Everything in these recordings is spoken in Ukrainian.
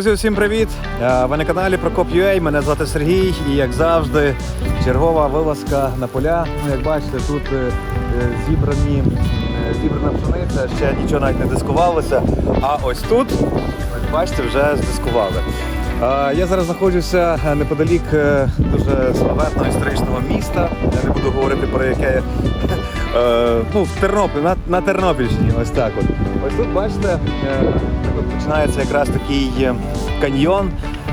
Друзі, усім привіт! Е, Ви на каналі Прокоп.ua, мене звати Сергій і як завжди, чергова вилазка на поля. Ну, як бачите, тут е, е, зібрані, зібрана пшениця, ще нічого навіть не дискувалося. А ось тут, ось бачите, вже здискували. Я зараз знаходжуся неподалік дуже славетного історичного міста. Я не буду говорити про яке Е, ну, в Тернопіль, на, на Тернопільщині, ось так от. Ось тут, бачите, е, починається якраз такий е, каньйон.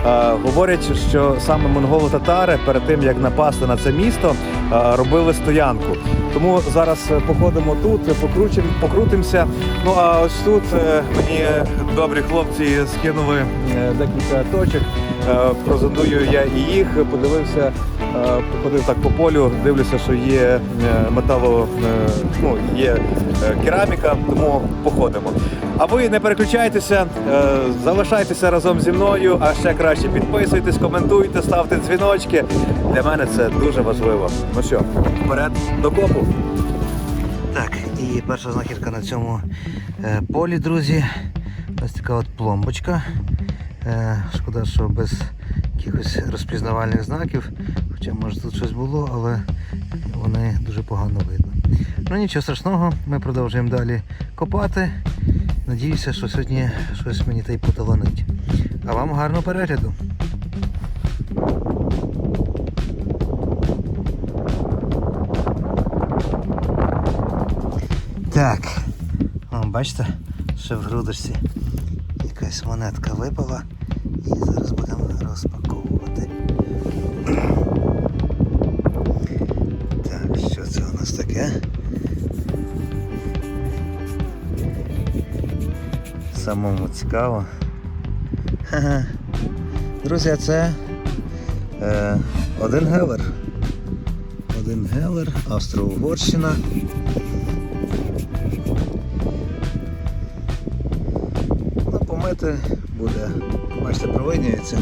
Е, говорять, що саме монголо-татари перед тим, як напасти на це місто, е, робили стоянку. Тому зараз походимо тут, покрутим, покрутимося. Ну а ось тут мені добрі хлопці скинули декілька точок. Прозондую я і їх, подивився, походив так по полю, дивлюся, що є е, метало, е, ну, є е, кераміка, тому походимо. А ви не переключайтеся, е, залишайтеся разом зі мною, а ще краще підписуйтесь, коментуйте, ставте дзвіночки. Для мене це дуже важливо. Ну що, вперед до копу. Так, і перша знахідка на цьому е, полі, друзі. Ось така от пломбочка. Е, шкода, що без якихось розпізнавальних знаків. Хоча може тут щось було, але вони дуже погано видно. Ну нічого страшного, ми продовжуємо далі копати. Надіюся, що сьогодні щось мені та й поталанить. А вам гарного перегляду! Так, о, бачите, ще в грудочці якась монетка випала і зараз будемо розпаковувати. Таке? Самому цікаво. Друзі, це е, один гелер. Один гелер, Австро-Угорщина. Ну, помити буде, бачите, провиднюється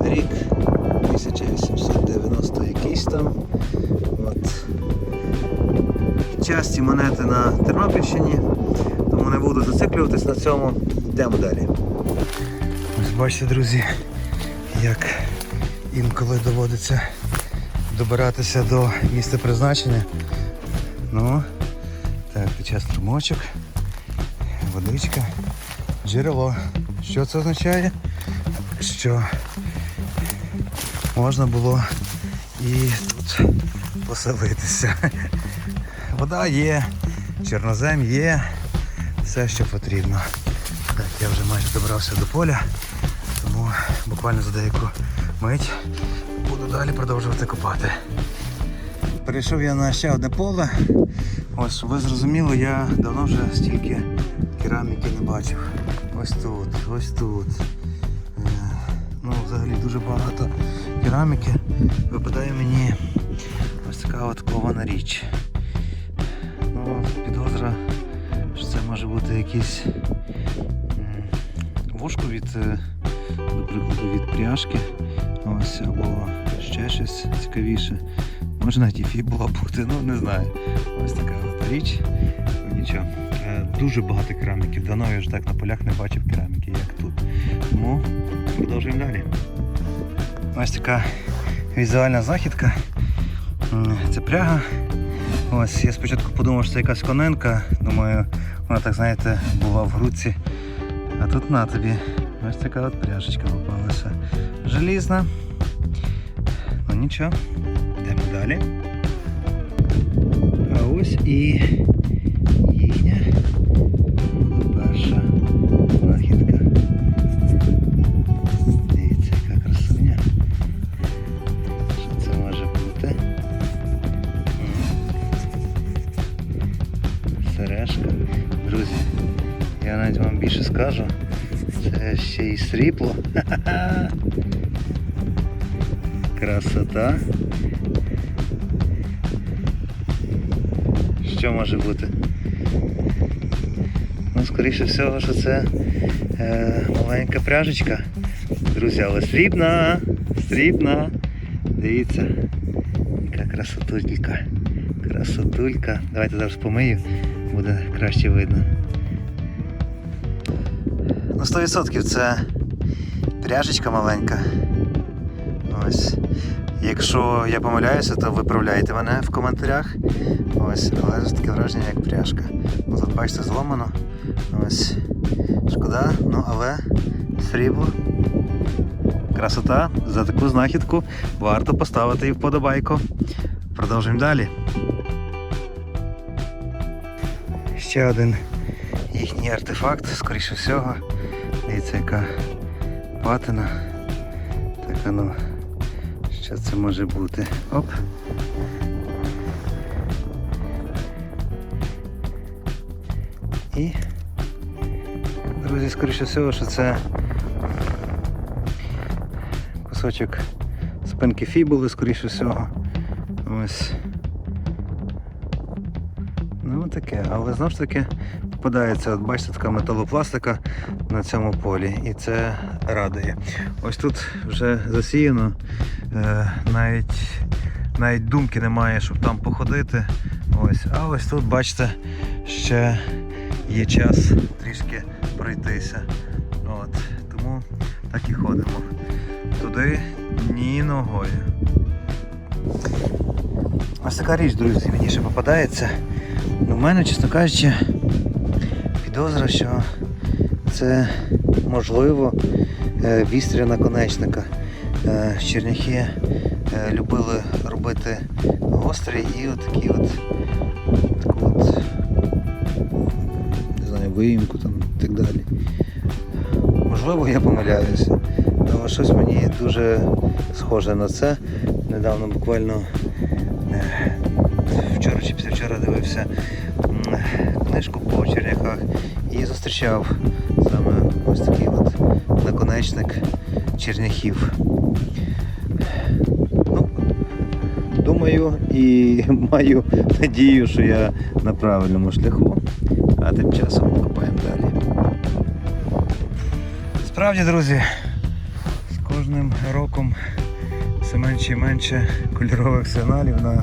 рік 1890 якийсь там. Часті монети на Тернопільщині, тому не буду зациклюватись на цьому. Йдемо далі. Ось бачите, друзі, як інколи доводиться добиратися до місця призначення. Ну, так, під час струмочок, водичка джерело. Що це означає? Що можна було і тут поселитися. Вода є, чорнозем є, все, що потрібно. Так, я вже майже добрався до поля, тому буквально за деяку мить буду далі продовжувати копати. Перейшов я на ще одне поле. Ось, ви зрозуміли, я давно вже стільки кераміки не бачив. Ось тут, ось тут. Е, Ну, взагалі дуже багато кераміки. Випадає мені ось така от кована річ. Ну, підозра, що це може бути якийсь м, вушко від, е, до від пряжки. Ось, або ще щось цікавіше. Може навіть і фібула бути, ну не знаю. Ось така от річ. Нічого. Е, Дуже багато кераміки. Давно я ж так на полях не бачив кераміки, як тут. Тому продовжуємо далі. Ось така візуальна знахідка. М, Це пряга. Ось я спочатку подумав, що це якась коненка. Думаю, вона так, знаєте, була в грудці. А тут на тобі. Ось така от пряжечка попалася. Желізна. Ну нічого. Йдемо далі. А ось і більше скажу. Це ще й срібло. Красота. Що може бути? Ну, скоріше всього, що це е, маленька пряжечка. Друзі, але срібна, срібна. Дивіться, яка красотулька. Красотулька. Давайте зараз помию, буде краще видно. Ну, 100% це пряжечка маленька. Ось. Якщо я помиляюся, то виправляйте мене в коментарях. Ось, але ж таке враження, як пряжка. Ось тут бачите, зломано. Ось. Шкода, ну але срібло. Красота. За таку знахідку варто поставити і вподобайку. Продовжуємо далі. Ще один їхній артефакт, скоріше всього. Дивіться, яка патина. Так, ну, що це може бути? Оп. І, друзі, скоріше всього, що це кусочок спинки фібули, скоріше всього. Ось. Ну таке, але знову ж таки попадається, от бачите, така металопластика на цьому полі, і це радує. Ось тут вже засіяно, е, навіть, навіть думки немає, щоб там походити. Ось. А ось тут, бачите, ще є час трішки пройтися. От. Тому так і ходимо. Туди ні ногою. Ось така річ, друзі, мені ще попадається. Мене, чесно кажучи, підозра, що це можливо е, вістря наконечника. Е, Черняхи е, любили робити гострі і отакі от таку от не знаю, виїмку там і так далі. Можливо, я помиляюся. Але щось мені дуже схоже на це. Недавно буквально вчора чи післявчора дивився м, книжку по черняхах і зустрічав саме ось такий от наконечник черняхів. Ну, думаю і маю надію, що я на правильному шляху, а тим часом копаємо далі. Справді, друзі, з кожним роком все менше і менше кольорових сигналів на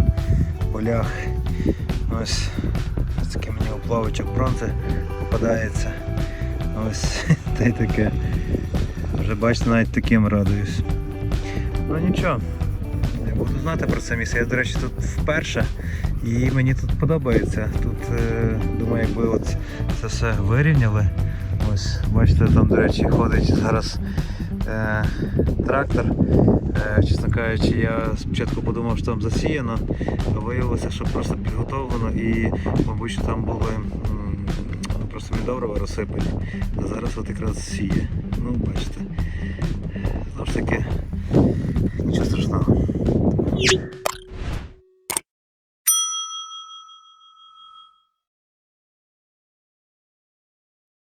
полях. Ось, оплавочок бронзи попадається. Ось та й таке. Вже бачите, навіть таким радуюсь. Ну нічого. Я буду знати про це місце. Я, до речі, тут вперше і мені тут подобається. Тут, е, думаю, якби от це все вирівняли. Ось, бачите, там, до речі, ходить зараз трактор. Е, чесно кажучи, я спочатку подумав, що там засіяно, а виявилося, що просто підготовлено і, мабуть, що там були просто мідоврова розсипані. А зараз от якраз сіє. Ну, бачите. Знову ж таки, нічого страшного.